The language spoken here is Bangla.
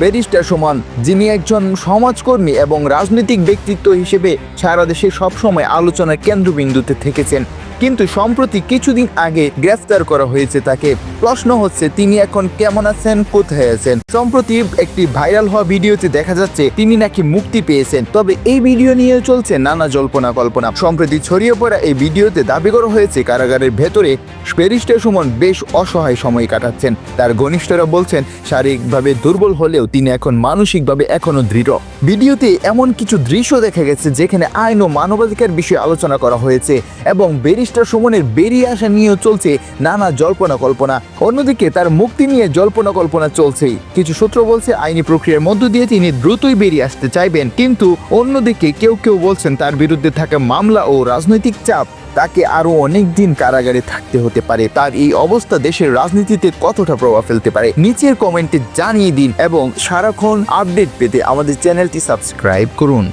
ব্যারিস্টার সুমন, যিনি একজন সমাজকর্মী এবং রাজনৈতিক ব্যক্তিত্ব হিসেবে সারা দেশে সবসময় আলোচনার কেন্দ্রবিন্দুতে থেকেছেন। কিন্তু সম্প্রতি কিছুদিন আগে গ্রেফতার করা হয়েছে তাকে। প্রশ্ন হচ্ছে, তিনি এখন কেমন আছেন, কোথায় আছেন? সম্প্রতি একটি ভাইরাল হওয়া ভিডিওতে দেখা যাচ্ছে, তিনি নাকি মুক্তি পেয়েছেন। তবে এই ভিডিও নিয়ে চলছে নানা জল্পনা কল্পনা সম্প্রতি ছড়িয়ে পড়া এই ভিডিওতে দাবি করা হয়েছে, কারাগারের ভেতরে ব্যারিস্টার সুমন বেশ অসহায় সময় কাটাচ্ছেন। তার ঘনিষ্ঠরা বলছেন, শারীরিকভাবে দুর্বল হলেও তিনি এখন মানসিকভাবে এখনও দৃঢ়। ভিডিওতে এমন কিছু দৃশ্য দেখা গেছে যেখানে আইন ও মানবাধিকার বিষয়ে আলোচনা করা হয়েছে এবং ব্যারিস্টার সুমনের বেরিয়ে আসা নিয়েও চলছে নানা জল্পনা কল্পনা। অন্যদিকে তার মুক্তি নিয়ে জল্পনা কল্পনা চলছেই। কিছু সূত্র বলছে আইনি প্রক্রিয়ার মধ্য দিয়ে তিনি দ্রুতই বেরিয়ে আসতে চাইবেন। কিন্তু অন্যদিকে কেউ কেউ বলছেন তার বিরুদ্ধে থাকা মামলা ও রাজনৈতিক চাপ তাকে আরও অনেক দিন কারাগারে থাকতে হতে পারে। তার এই অবস্থা দেশের রাজনীতিতে কতটা প্রভাব ফেলতে পারে, নিচের কমেন্টে জানিয়ে দিন এবং সারাক্ষণ আপডেট পেতে আমাদের চ্যানেলটি সাবস্ক্রাইব করুন।